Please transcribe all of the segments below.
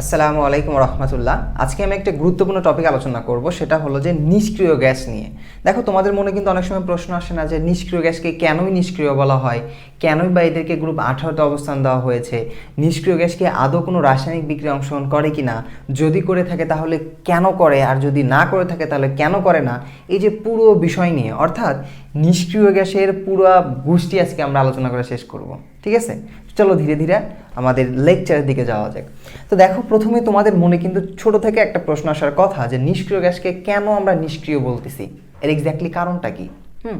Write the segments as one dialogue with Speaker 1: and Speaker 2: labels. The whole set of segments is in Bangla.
Speaker 1: আসসালামু আলাইকুম রহমতুল্লাহ। আজকে আমি একটা গুরুত্বপূর্ণ টপিক আলোচনা করব, সেটা হলো যে নিষ্ক্রিয় গ্যাস নিয়ে। দেখো, তোমাদের মনে কিন্তু অনেক সময় প্রশ্ন আসে না যে নিষ্ক্রিয় গ্যাসকে কেনই নিষ্ক্রিয় বলা হয়? কেনই বা এদেরকে গ্রুপ আঠারোতে অবস্থান দেওয়া হয়েছে? নিষ্ক্রিয় গ্যাসকে আদৌ কোনো রাসায়নিক বিক্রিয়া অংশগ্রহণ করে কি না যদি করে থাকে তাহলে কেন করে? আর যদি না করে থাকে তাহলে কেন করে না? এই যে পুরো বিষয় নিয়ে, অর্থাৎ নিষ্ক্রিয় গ্যাসের পুরো গোষ্ঠী আজকে আমরা আলোচনা করে শেষ করব। ঠিক আছে? চলো ধীরে ধীরে আমাদের লেকচারের দিকে যাওয়া যাক। তো দেখো, প্রথমে তোমাদের মনে কিন্তু ছোট থেকে একটা প্রশ্ন আসার কথা যে নিষ্ক্রিয় গ্যাসকে কেন আমরা নিষ্ক্রিয় বলতেছি? এর এক্স্যাক্টলি কারণটা কি? হুম?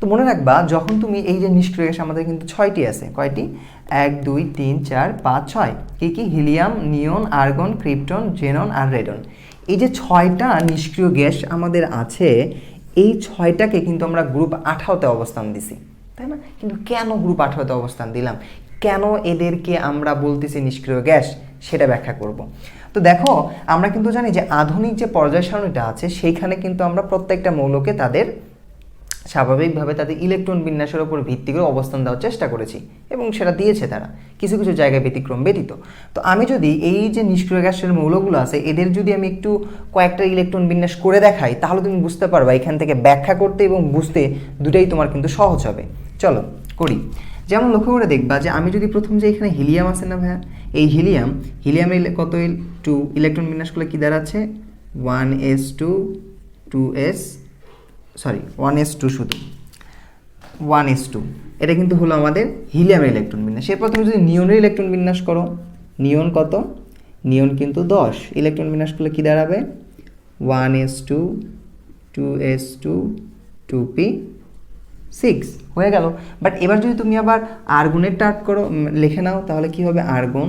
Speaker 1: তো মনে রাখবা, যখন তুমি এই যে নিষ্ক্রিয় গ্যাস আমাদের কিন্তু ছয়টি আছে। কয়টি? এক, দুই, তিন, চার, পাঁচ, ছয়। কি কি? Helium, neon, argon, krypton, xenon আর রেডন। এই যে ছয়টা নিষ্ক্রিয় গ্যাস আমাদের আছে, এই ছয়টাকে কিন্তু আমরা গ্রুপ আঠারোতে অবস্থান দিছি। তাই না? কিন্তু কেন গ্রুপ আঠারোতে অবস্থান দিলাম? কেন এদেরকে আমরা বলতেছি নিষ্ক্রিয় গ্যাস? সেটা ব্যাখ্যা করব। তো দেখো, আমরা কিন্তু জানি যে আধুনিক যে পর্যায় সারণীটা আছে, সেইখানে কিন্তু আমরা প্রত্যেকটা মৌলকে তাদের স্বাভাবিকভাবে তাদের ইলেকট্রন বিন্যাসের উপর ভিত্তি করে অবস্থান দেওয়ার চেষ্টা করেছি এবং সেটা দিয়েছে তারা। কিছু কিছু জায়গায় ব্যতিক্রম ব্যতীত। তো আমি যদি এই যে নিষ্ক্রিয় গ্যাসের মৌলগুলো আছে, এদের যদি আমি একটু কয়েকটা ইলেকট্রন বিন্যাস করে দেখাই, তাহলে তুমি বুঝতে পারবা এখান থেকে ব্যাখ্যা করতে এবং বুঝতে দুটাই তোমার কিন্তু সহজ হবে। চলো, করি। যেমন লক্ষ্য করে দেখবা যে আমি যদি প্রথম যে এখানে হিলিয়াম আছে না ভাইয়া? এই হিলিয়াম হিলিয়ামের কত টু। ইলেকট্রন বিন্যাসগুলো কী দাঁড়াচ্ছে? One s two two s, sorry, one s two শুধু। One s two. এটা কিন্তু হলো আমাদের হিলিয়ামের ইলেকট্রন বিন্যাস। এরপর তুমি যদি নিয়নের ইলেকট্রন বিন্যাস করো, নিয়ন কত? নিয়ন কিন্তু দশ। ইলেকট্রন বিন্যাস করলে কী দাঁড়াবে? One s two two s two two p. Six হয়ে গেল। বাট এবার যদি তুমি আবার আর্গুনের টার্ট করো লিখে নাও, তাহলে কি হবে? আর্গুন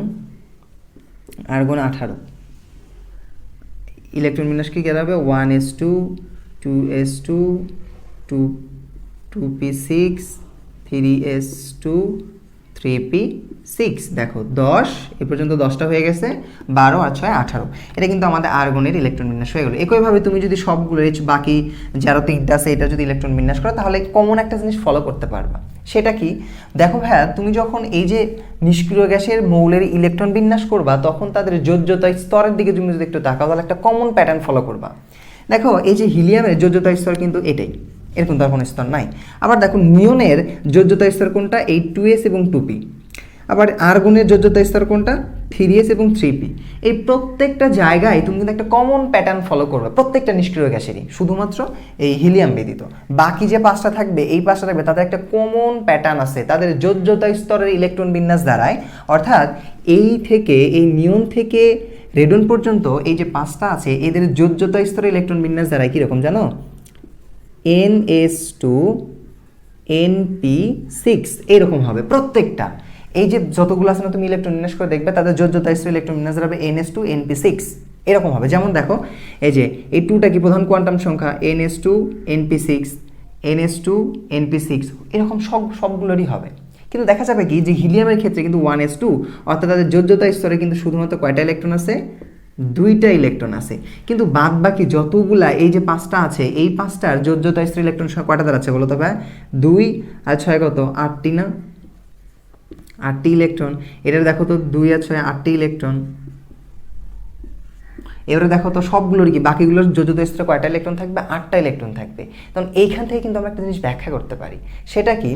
Speaker 1: আর্গুন আঠারো। ইলেকট্রন বিন্যাস কি হবে? One s two two s two two two p six three s two three p six দেখো, দশ, এ পর্যন্ত দশটা হয়ে গেছে, বারো আর ছয়, আঠারো। এটা কিন্তু আমাদের আর্গনের ইলেকট্রন বিন্যাস হয়ে গেলো। একইভাবে তুমি যদি সবগুলো বাকি যারা তিনটা আছে, এটা যদি ইলেকট্রন বিন্যাস করো, তাহলে কমন একটা জিনিস ফলো করতে পারবা। সেটা কি? দেখো ভাইয়া, তুমি যখন এই যে নিষ্ক্রিয় গ্যাসের মৌলের ইলেকট্রন বিন্যাস করবা, তখন তাদের যোজ্যতা স্তরের দিকে তুমি যদি একটু তাকাও, তাহলে একটা কমন প্যাটার্ন ফলো করবা। দেখো, এই যে হিলিয়ামের যোজ্যতা স্তর কিন্তু এটাই। এরকম তার কোনো স্তর নাই। আবার দেখুন নিয়নের যোজ্যতা স্তর কোনটা? এই টু এস এবং টু পি আবার আর্গনের যোজ্যতা স্তর কোনটা? থ্রি এস এবং থ্রি পি এই প্রত্যেকটা জায়গায় তুমি কিন্তু একটা কমন প্যাটার্ন ফলো করবে। প্রত্যেকটা নিষ্ক্রিয় গ্যাসেরই। শুধুমাত্র এই হিলিয়াম ব্যতীত। বাকি যে পাঁচটা থাকবে, এই পাঁচটা থাকবে, তাদের একটা কমন প্যাটার্ন আছে। তাদের যোজ্যতা স্তরের ইলেকট্রন বিন্যাস দ্বারায় অর্থাৎ এই থেকে, এই নিয়ন থেকে রেডন পর্যন্ত এই যে পাঁচটা আছে, এদের যোজ্যতা স্তরের ইলেকট্রন বিন্যাস দ্বারায় কীরকম জানো? N S two N P six এরকম হবে প্রত্যেকটা। এই যে যতগুলো আছে না তুমি ইলেকট্রন বিন্যাস করে দেখবে, তাদের যোজ্যতা স্তর ইলেকট্রন বিন্যাস হবে N S two N P six এরকম হবে। যেমন দেখো, এই যে, এই টুটা কি প্রধান কোয়ান্টাম সংখ্যা? N S two N P six N S two N P six এরকম সব, সবগুলোরই হবে। কিন্তু দেখা যাবে কি, যে হিলিয়ামের ক্ষেত্রে কিন্তু ওয়ান এস টু অর্থাৎ তাদের যোজ্যতা স্তরে কিন্তু শুধুমাত্র কয়টা ইলেকট্রন আছে দুইটা ইলেকট্রন আছে। কিন্তু বাদ বাকি যতগুলা, এই যে পাঁচটা আছে, এই পাঁচটার যোজ্যতা স্ত্রী ইলেকট্রন সংখ্যা কয়টা দাঁড়াচ্ছে বলো তো ভাই? দুই আর ছয় কত? আটটি না? আটটি ইলেকট্রন এটার দেখো তো দুই আর ছয়, আটটি ইলেকট্রন এবারে দেখো তো সবগুলোর কি? বাকিগুলোর যোজিত স্তরে কয়টা ইলেকট্রন থাকবে? আটটা ইলেকট্রন থাকবে। তখন এইখান থেকে কিন্তু আমরা একটা জিনিস ব্যাখ্যা করতে পারি। সেটা কি?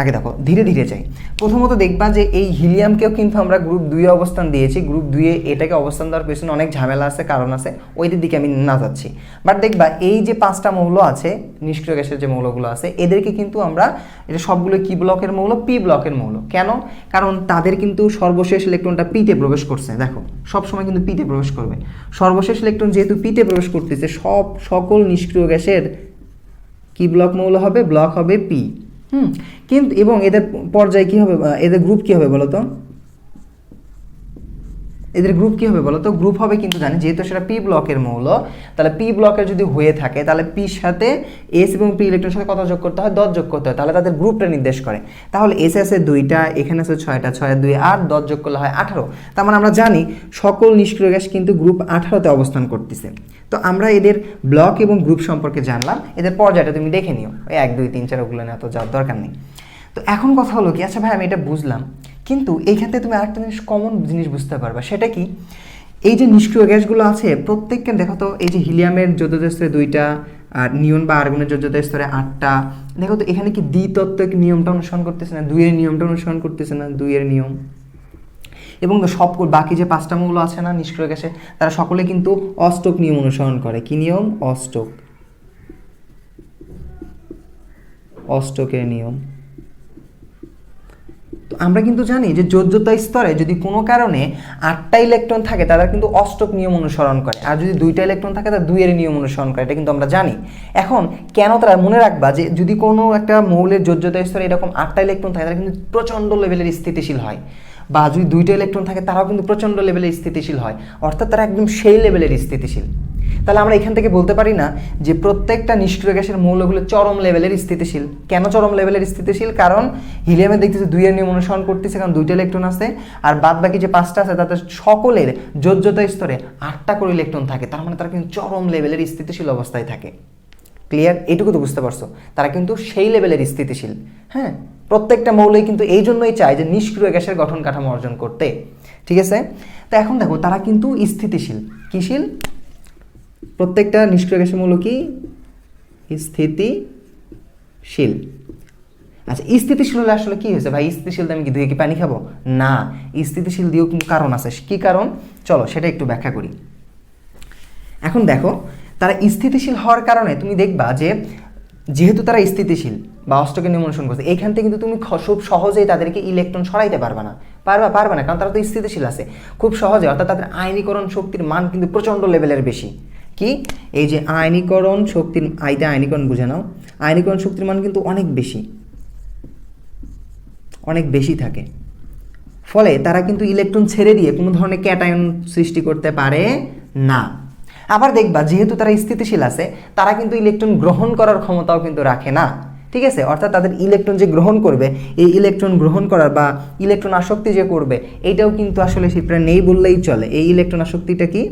Speaker 1: আগে দেখো, ধীরে ধীরে যাই। প্রথমত দেখবা যে এই হিলিয়ামকেও কিন্তু আমরা গ্রুপ দুইয়ে অবস্থান দিয়েছি। গ্রুপ দুইয়ে এটাকে অবস্থান দেওয়ার পেছনে অনেক ঝামেলা আছে, কারণ আছে। ওইদের দিকে আমি না যাচ্ছি। বাট দেখবা, এই যে পাঁচটা মৌল আছে, নিষ্ক্রিয় গ্যাসের যে মৌলগুলো আছে, এদেরকে কিন্তু আমরা এটা সবগুলো কি ব্লকের মৌল? পি ব্লকের মৌল। কেন? কারণ তাদের কিন্তু সর্বশেষ ইলেকট্রনটা পিতে প্রবেশ করছে। দেখো সব সময় কিন্তু পিতে প্রবেশ করবে। সর্বশেষ ইলেকট্রন যেহেতু পিতে প্রবেশ করতেছে, সব সকল নিষ্ক্রিয় গ্যাসের কি ব্লক মৌল হবে? ব্লক হবে পি হুম, কিন্তু এবং এদের পর্যায়ে কি হবে এদের গ্রুপ কি হবে বলো তো এদের গ্রুপ কি হবে বলো তো? গ্রুপ হবে কিন্তু জানি, যেহেতু সেটা পি ব্লকের মৌল, তাহলে পি ব্লকের যদি হয়ে থাকে, তাহলে পির সাথে এস এবং পি ইলেকট্রনের সাথে কত যোগ করতে হয়? দশ যোগ করতে হয়। তাহলে তাদের গ্রুপটা নির্দেশ করে। তাহলে এস আছে দুইটা, এখানে আছে ছয়টা, ছয় দুই আট, দশ যোগ করলে হয় আঠারো। তার মানে আমরা জানি সকল নিষ্ক্রিয় গ্যাস কিন্তু গ্রুপ আঠারোতে অবস্থান করতেছে। তো আমরা এদের ব্লক এবং গ্রুপ সম্পর্কে জানলাম। এদের পর্যায়টা তুমি দেখে নিও। এক, দুই, তিন, চার, ওগুলো না তো যাওয়ার দরকার নেই। তো এখন কথা হলো কি? আচ্ছা ভাই, আমি এটা বুঝলাম। কিন্তু এইখান থেকে তুমি আরেকটা জিনিস কমন জিনিস বুঝতে পারবা। সেটা কি? এই যে নিষ্ক্রিয় গ্যাসগুলো আছে, প্রত্যেককে দেখো তো, এই যে হিলিয়ামের যোজ্যতা স্তরে দুইটা, আর নিয়ন বা আর্গনের যোজ্যতা স্তরে আটটা। দেখো তো, এখানে কি দ্বিতত্ত্বিক নিয়মটা অনুসরণ করতেছে না, দুইয়ের নিয়মটা অনুসরণ করতেছে না, দুইয়ের নিয়ম? এবং সব বাকি যে পাঁচটা মৌল আছে না, নিষ্ক্রিয় গ্যাসে, তারা সকলে কিন্তু অষ্টক নিয়ম অনুসরণ করে। কি নিয়ম? অষ্টক। অষ্টকের নিয়ম। তো আমরা কিন্তু জানি যে যোজ্যতা স্তরে যদি কোনো কারণে আটটা ইলেকট্রন থাকে, তারা কিন্তু অষ্টক নিয়ম অনুসরণ করে। আর যদি দুইটা ইলেকট্রন থাকে, তারা দুইয়ের নিয়ম অনুসরণ করে। এটা কিন্তু আমরা জানি। এখন কেন তারা মনে রাখবা যে যদি কোনো একটা মৌলের যোজ্যতা স্তরে এরকম আটটা ইলেকট্রন থাকে, তারা কিন্তু প্রচণ্ড লেভেলের স্থিতিশীল হয়। বা যদি দুইটা ইলেকট্রন থাকে, তারাও কিন্তু প্রচণ্ড লেভেলের স্থিতিশীল হয়। অর্থাৎ তারা একদম সেই লেভেলের স্থিতিশীল। তাহলে আমরা এখান থেকে বলতে পারি না যে প্রত্যেকটা নিষ্ক্রিয় গ্যাসের মৌলগুলো চরম লেভেলের স্থিতিশীল। কেন চরম লেভেলের স্থিতিশীল? কারণ হিলিয়ামে দেখতেছে দুইয়ের নিয়ম অনুসরণ করতেছে, কারণ দুইটা ইলেকট্রন আছে, আর বাদ বাকি যে পাঁচটা আছে তাদের সকলের যোজ্যতা স্তরে আটটা করে ইলেকট্রন থাকে। তার মানে তারা কিন্তু চরম লেভেলের স্থিতিশীল অবস্থায় থাকে। ক্লিয়ার এটুকু তো বুঝতে পারছ। তারা কিন্তু সেই লেভেলের স্থিতিশীল। হ্যাঁ? প্রত্যেকটা মৌলই কিন্তু এই জন্যই চায় যে নিষ্ক্রিয় গ্যাসের গঠন কাঠামো অর্জন করতে। ঠিক আছে? তো এখন দেখো, তারা কিন্তু স্থিতিশীল। কিশীল প্রত্যেকটা নিষ্ক্রিয় গ্যাসের মৌল কি স্থিতিশীল। আচ্ছা স্থিতিশীল হলে আসলে কি হয়েছে? ভাই, স্থিতিশীল আমি কি ধুয়ে কি পানি খাব? না, স্থিতিশীল দিয়েও কিন্তু কারণ আছে। কি কারণ? চলো, সেটা একটু ব্যাখ্যা করি। এখন দেখো, তারা স্থিতিশীল হওয়ার কারণে তুমি দেখবা যে যেহেতু তারা স্থিতিশীল বা অষ্টকে নিয়ম অনুসরণ করছে এইখান থেকে কিন্তু তুমি খুব সহজেই তাদেরকে ইলেকট্রন সরাইতে পারবে না। পারবা, পারবে না, কারণ তারা তো স্থিতিশীল আছে। খুব সহজে, অর্থাৎ তাদের আইনীকরণ শক্তির মান কিন্তু প্রচণ্ড লেভেলের বেশি। কি? এই যে আইনীকরণ শক্তির আইতে আয়নীকরণ বুঝে নাও। আয়নীকরণ শক্তির মান কিন্তু অনেক বেশি। অনেক বেশি থাকে। ফলে তারা কিন্তু ইলেকট্রন ছেড়ে দিয়ে কোনো ধরনের ক্যাটায়ন সৃষ্টি করতে পারে না। আবার দেখবা, যেহেতু তারা স্থিতিশীল আছে, তারা কিন্তু ইলেকট্রন গ্রহণ করার ক্ষমতাও কিন্তু রাখে না। ঠিক আছে? অর্থাৎ তাদের ইলেকট্রন যে গ্রহণ করবে, এই ইলেকট্রন গ্রহণ করার বা ইলেকট্রন আসক্তি যে করবে এইটাও কিন্তু আসলে সেটা নেই বললেই চলে। এই ইলেকট্রন আসক্তিটা কি?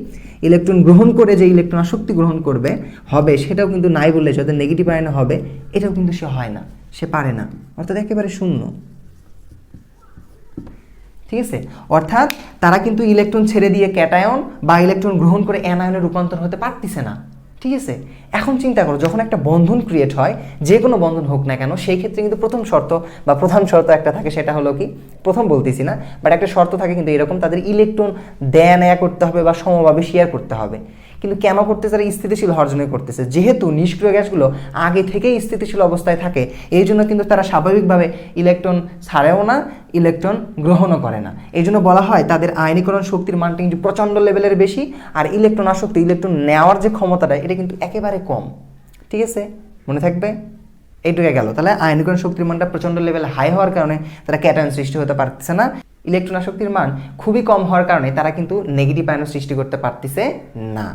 Speaker 1: ইলেকট্রন গ্রহণ করে যে ইলেকট্রন আসক্তি গ্রহণ করবে, হবে, সেটাও কিন্তু নাই বললে যাদের নেগেটিভ আয়নে হবে, এটাও কিন্তু সে হয় না, সে পারে না। অর্থাৎ একেবারে শূন্য। ঠিক আছে? অর্থাৎ তারা কিন্তু ইলেকট্রন ছেড়ে দিয়ে ক্যাটায়ন বা ইলেকট্রন গ্রহণ করে অ্যানায়নে রূপান্তর হতে পারতেছে না। ঠিক আছে? এখন চিন্তা করো, যখন একটা বন্ধন ক্রিয়েট হয়, যে কোনো বন্ধন হোক না কেন, সেই ক্ষেত্রে কিন্তু প্রথম শর্ত বা প্রধান শর্ত একটা থাকে, সেটা হলো কি? প্রথম বলতেছি না বাট একটা শর্ত থাকে কিন্তু এরকম তাদের ইলেকট্রন দেয়া নেয়া করতে হবে বা সমভাবে শেয়ার করতে হবে। কিন্তু কেন করতেছে তারা স্থিতিশীল হওয়ার করতেছে। যেহেতু নিষ্ক্রিয় গ্যাসগুলো আগে থেকেই স্থিতিশীল অবস্থায় থাকে, এই জন্য কিন্তু তারা স্বাভাবিকভাবে ইলেকট্রন ছাড়েও না, ইলেকট্রন গ্রহণও করে না। এই জন্য বলা হয় তাদের আয়নীকরণ শক্তির মানটা কিন্তু প্রচণ্ড লেভেলের বেশি, আর ইলেকট্রন আসক্তি, ইলেকট্রন নেওয়ার যে ক্ষমতাটা, এটা কিন্তু একেবারে কম। ঠিক আছে? মনে থাকবে? এইটুকু গেল। তাহলে আয়নীকরণ শক্তির মানটা প্রচণ্ড লেভেল হাই হওয়ার কারণে তারা ক্যাটায়ন সৃষ্টি হতে পারতেছে না। ইলেকট্রন আসক্তির মান খুবই কম হওয়ার কারণে তারা কিন্তু নেগেটিভ আয়ন সৃষ্টি করতে পারতেছে না।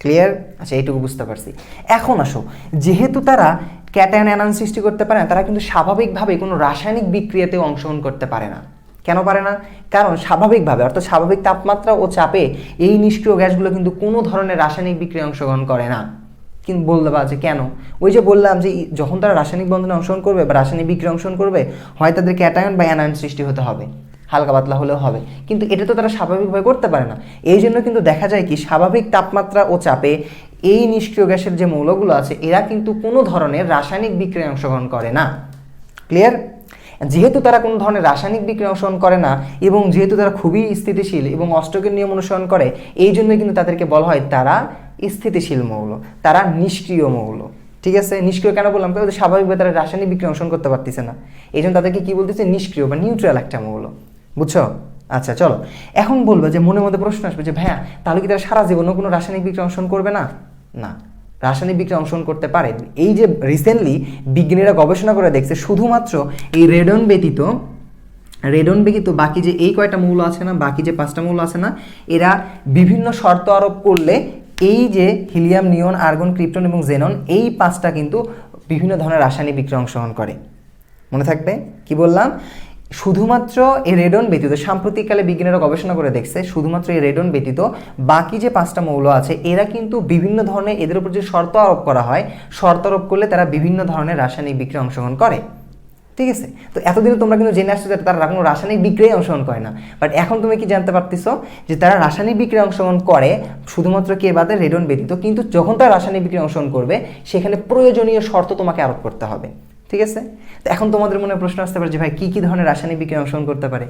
Speaker 1: ক্লিয়ার আচ্ছা এইটুকু বুঝতে পারছি। এখন আসো, যেহেতু তারা ক্যাটায়ন অ্যানায়ন সৃষ্টি করতে পারে না, তারা কিন্তু স্বাভাবিকভাবে কোনো রাসায়নিক বিক্রিয়াতেও অংশগ্রহণ করতে পারে না। কেন পারে না? কারণ স্বাভাবিকভাবে, অর্থাৎ স্বাভাবিক তাপমাত্রা ও চাপে এই নিষ্ক্রিয় গ্যাসগুলো কিন্তু কোনো ধরনের রাসায়নিক বিক্রিয়া অংশগ্রহণ করে না। কিন্তু বলতে পারা যে কেন? ওই যে বললাম যে যখন তারা রাসায়নিক বন্ধনে অংশগ্রহণ করবে বা রাসায়নিক বিক্রিয়া অংশগ্রহণ করবে, হয় তাদের ক্যাটায়ন বা অ্যানায়ন সৃষ্টি হতে হবে। হালকা পাতলা হলেও হবে। কিন্তু এটা তো তারা স্বাভাবিকভাবে করতে পারে না। এই জন্য কিন্তু দেখা যায় কি, স্বাভাবিক তাপমাত্রা ও চাপে এই নিষ্ক্রিয় গ্যাসের যে মৌলগুলো আছে, এরা কিন্তু কোনো ধরনের রাসায়নিক বিক্রিয়ায় অংশগ্রহণ করে না। ক্লিয়ার যেহেতু তারা কোনো ধরনের রাসায়নিক বিক্রিয়া অংশগ্রহণ করে না এবং যেহেতু তারা খুবই স্থিতিশীল এবং অষ্টকের নিয়ম অনুসরণ করে, এই জন্য কিন্তু তাদেরকে বলা হয় তারা স্থিতিশীল মৌল, তারা নিষ্ক্রিয় মৌল। ঠিক আছে? নিষ্ক্রিয় কেন বললাম? কারণ স্বাভাবিকভাবে তারা রাসায়নিক বিক্রিয়া অংশগ্রহণ করতে পারতেছে না। এই জন্য তাদেরকে কি বলতেছে? নিষ্ক্রিয় বা নিউট্রাল একটা মৌল। বুঝছ? আচ্ছা চলো। এখন বলব যে মনের মধ্যে প্রশ্ন আসবে যে, ভাইয়া, তাহলে কি তারা সারা জীবনও কোনো রাসায়নিক বিক্রিয়া অংশগ্রহণ করবে না? না। রাসায়নিক বিক্রিয়া অংশগ্রহণ করতে পারে। এই যে রিসেন্টলি বিজ্ঞানীরা গবেষণা করে দেখছে শুধুমাত্র এই রেডন ব্যতীত রেডন ব্যতীত বাকি যে এই কয়টা মৌল আছে না, বাকি যে পাঁচটা মৌল আছে না, এরা বিভিন্ন শর্ত আরোপ করলে এই যে হিলিয়াম, নিয়ন, আর্গন, ক্রিপ্টন এবং জেনন এই পাঁচটা কিন্তু বিভিন্ন ধরনের রাসায়নিক বিক্রিয়া অংশগ্রহণ করে। মনে থাকবে? কি বললাম? শুধুমাত্র এই রেডন ব্যতীত, সাম্প্রতিককালে বিজ্ঞানীরা গবেষণা করে দেখছে, শুধুমাত্র এই রেডন ব্যতীত বাকি যে পাঁচটা মৌল আছে, এরা কিন্তু বিভিন্ন ধরনের, এদের উপর যে শর্ত আরোপ করা হয়, শর্ত আরোপ করলে তারা বিভিন্ন ধরনের রাসায়নিক বিক্রিয়া অংশগ্রহণ করে। ঠিক আছে? তো এতদিনে তোমরা কিন্তু জেনে আসছো যে তারা কোনো রাসায়নিক বিক্রিয়ায় অংশগ্রহণ করে না। বাট এখন তুমি কি জানতে পারতেছো যে তারা রাসায়নিক বিক্রিয়া অংশগ্রহণ করে, শুধুমাত্র কে বাদে রেডন ব্যতীত, কিন্তু যখন তারা রাসায়নিক বিক্রিয়া অংশগ্রহণ করবে, সেখানে প্রয়োজনীয় শর্ত তোমাকে আরোপ করতে হবে। ঠিক আছে? তো এখন তোমাদের মনে প্রশ্ন আসতে পারে যে ভাই, কী কী ধরনের রাসায়নিক বিক্রিয়া অংশগ্রহণ করতে পারে?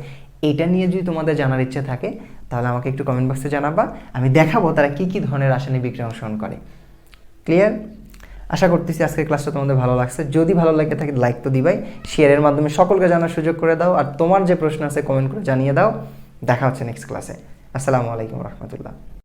Speaker 1: এটা নিয়ে যদি তোমাদের জানার ইচ্ছে থাকে, তাহলে আমাকে একটু কমেন্ট বক্সে জানাবা। আমি দেখাবো তারা কী কী ধরনের রাসায়নিক বিক্রিয়া অংশগ্রহণ করে। ক্লিয়ার আশা করতেছি আজকের ক্লাসটা তোমাদের ভালো লাগছে। যদি ভালো লাগে থাকে লাইক তো দিবাই। শেয়ারের মাধ্যমে সকলকে জানার সুযোগ করে দাও। আর তোমার যে প্রশ্ন আছে কমেন্ট করে জানিয়ে দাও। দেখা হচ্ছে নেক্সট ক্লাসে আসসালামু আলাইকুম রহমতুল্লাহ।